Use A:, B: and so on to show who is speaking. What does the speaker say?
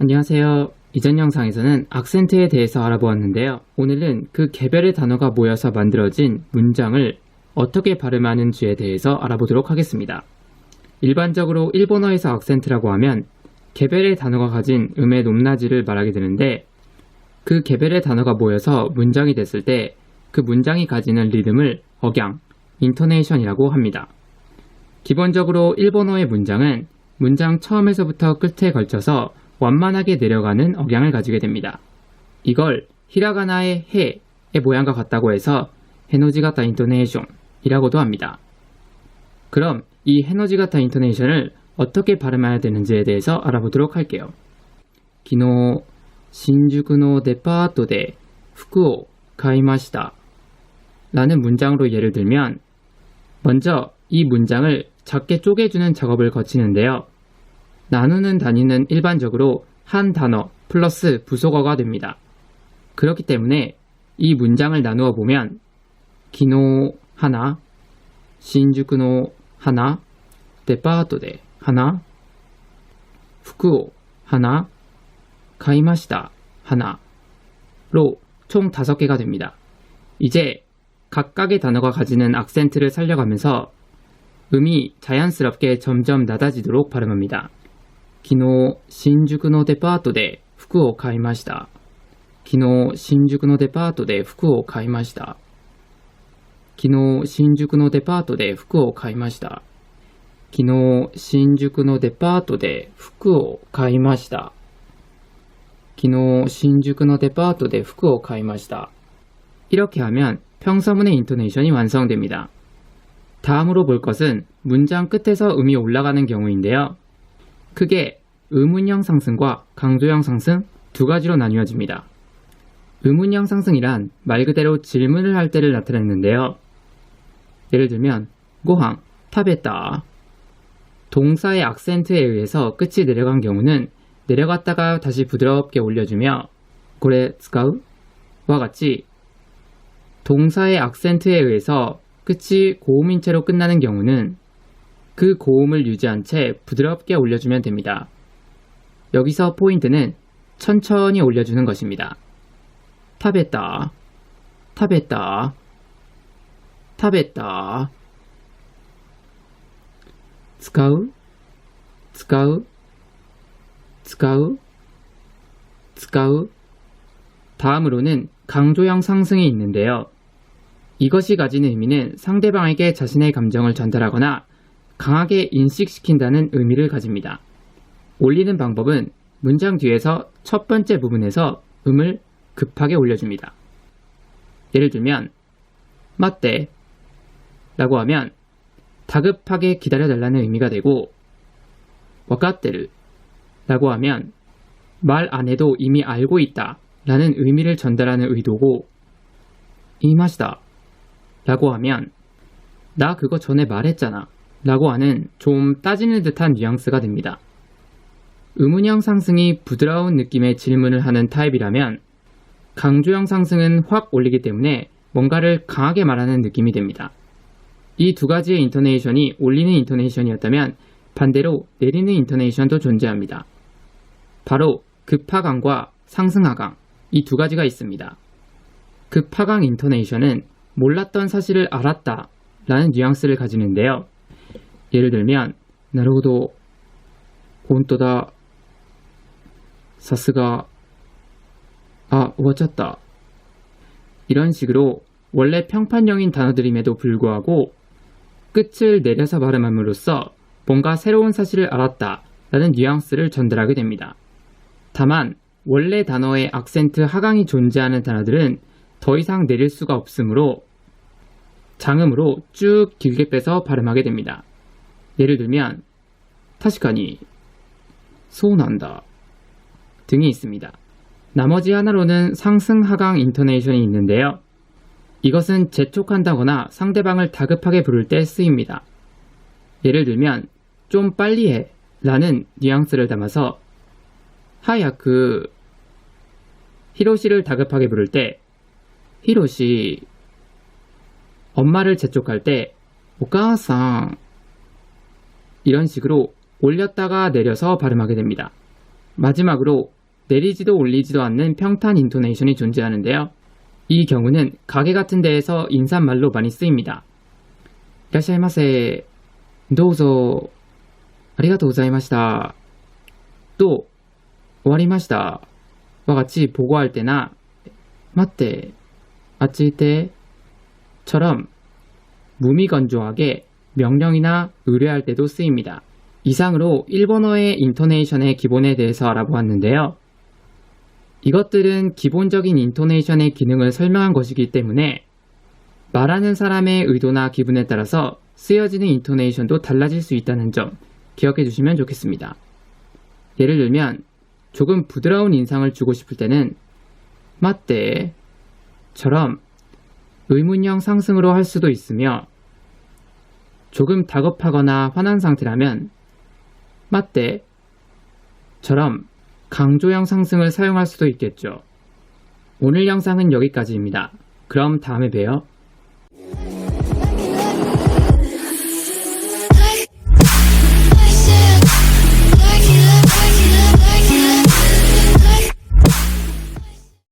A: 안녕하세요. 이전 영상에서는 악센트에 대해서 알아보았는데요. 오늘은 그 개별의 단어가 모여서 만들어진 문장을 어떻게 발음하는지에 대해서 알아보도록 하겠습니다. 일반적으로 일본어에서 악센트라고 하면 개별의 단어가 가진 음의 높낮이를 말하게 되는데 그 개별의 단어가 모여서 문장이 됐을 때 그 문장이 가지는 리듬을 억양, 인토네이션이라고 합니다. 기본적으로 일본어의 문장은 문장 처음에서부터 끝에 걸쳐서 완만하게 내려가는 억양을 가지게 됩니다. 이걸 히라가나의 해의 모양과 같다고 해서 헤노지가타 인토네이션이라고도 합니다. 그럼 이 헤노지가타 인토네이션을 어떻게 발음해야 되는지에 대해서 알아보도록 할게요. 기노 신주쿠노 데파토데 후쿠오 가이마시다 라는 문장으로 예를 들면 먼저 이 문장을 작게 쪼개주는 작업을 거치는데요. 나누는 단위는 일반적으로 한 단어 플러스 부속어가 됩니다. 그렇기 때문에 이 문장을 나누어 보면 기노 하나, 신주쿠노 하나, 데파토데 하나, 후쿠오 하나, 가이마시다 하나로 총 다섯 개가 됩니다. 이제 각각의 단어가 가지는 악센트를 살려가면서 음이 자연스럽게 점점 낮아지도록 발음합니다. 昨日新宿のデパートで服を買いました。昨日新宿のデパートで服を買いました。昨日新宿のデパートで服を買いました。昨日新宿のデパートで服を買いました。昨日新宿のデパートで服を買いました。 이렇게 하면 평서문의 인토네이션이 완성됩니다. 다음으로 볼 것은 문장 끝에서 음이 올라가는 경우인데요. 크게 의문형 상승과 강조형 상승 두 가지로 나뉘어집니다. 의문형 상승이란 말 그대로 질문을 할 때를 나타내는데요. 예를 들면 고항, 타베다 동사의 악센트에 의해서 끝이 내려간 경우는 내려갔다가 다시 부드럽게 올려주며 고래 스카우 와 같이 동사의 악센트에 의해서 끝이 고음인 채로 끝나는 경우는 그 고음을 유지한 채 부드럽게 올려주면 됩니다. 여기서 포인트는 천천히 올려주는 것입니다. 타베다, 타베다, 타베다. 使う使う使う使う 다음으로는 강조형 상승이 있는데요. 이것이 가지는 의미는 상대방에게 자신의 감정을 전달하거나 강하게 인식시킨다는 의미를 가집니다. 올리는 방법은 문장 뒤에서 첫 번째 부분에서 음을 급하게 올려줍니다. 예를 들면 맞대 라고 하면 다급하게 기다려달라는 의미가 되고 와카테르 라고 하면 말 안 해도 이미 알고 있다 라는 의미를 전달하는 의도고 이마시다 라고 하면 나 그거 전에 말했잖아 라고 하는 좀 따지는 듯한 뉘앙스가 됩니다. 의문형 상승이 부드러운 느낌의 질문을 하는 타입이라면 강조형 상승은 확 올리기 때문에 뭔가를 강하게 말하는 느낌이 됩니다. 이 두 가지의 인토네이션이 올리는 인토네이션이었다면 반대로 내리는 인토네이션도 존재합니다. 바로 급하강과 상승하강 이 두 가지가 있습니다. 급하강 인토네이션은 몰랐던 사실을 알았다 라는 뉘앙스를 가지는데요. 예를 들면 なるほど本当ださすが아終わっちゃった 이런 식으로 원래 평판형인 단어들임에도 불구하고 끝을 내려서 발음함으로써 뭔가 새로운 사실을 알았다 라는 뉘앙스를 전달하게 됩니다. 다만 원래 단어의 악센트 하강이 존재하는 단어들은 더 이상 내릴 수가 없으므로 장음으로 쭉 길게 빼서 발음하게 됩니다. 예를 들면 타시카니 소난다 등이 있습니다. 나머지 하나로는 상승 하강 인토네이션이 있는데요. 이것은 재촉한다거나 상대방을 다급하게 부를 때 쓰입니다. 예를 들면 좀 빨리 해 라는 뉘앙스를 담아서 하야크 히로시를 다급하게 부를 때 히로시 엄마를 재촉할 때 오카상 이런 식으로 올렸다가 내려서 발음하게 됩니다. 마지막으로 내리지도 올리지도 않는 평탄 인토네이션이 존재하는데요. 이 경우는 가게 같은 데에서 인사말로 많이 쓰입니다. 이라시아이마세, 도우소, 아리가토 우자이마시다, 또, 와리마시다, 와 같이 보고할 때나, 맞대, 아찔 때, 처럼 무미건조하게 명령이나 의뢰할 때도 쓰입니다. 이상으로 일본어의 인토네이션의 기본에 대해서 알아보았는데요. 이것들은 기본적인 인토네이션의 기능을 설명한 것이기 때문에 말하는 사람의 의도나 기분에 따라서 쓰여지는 인토네이션도 달라질 수 있다는 점 기억해 주시면 좋겠습니다. 예를 들면 조금 부드러운 인상을 주고 싶을 때는 맞대 처럼 의문형 상승으로 할 수도 있으며 조금 다급하거나 화난 상태라면 맞대 처럼 강조형 상승을 사용할 수도 있겠죠. 오늘 영상은 여기까지입니다. 그럼 다음에 봬요.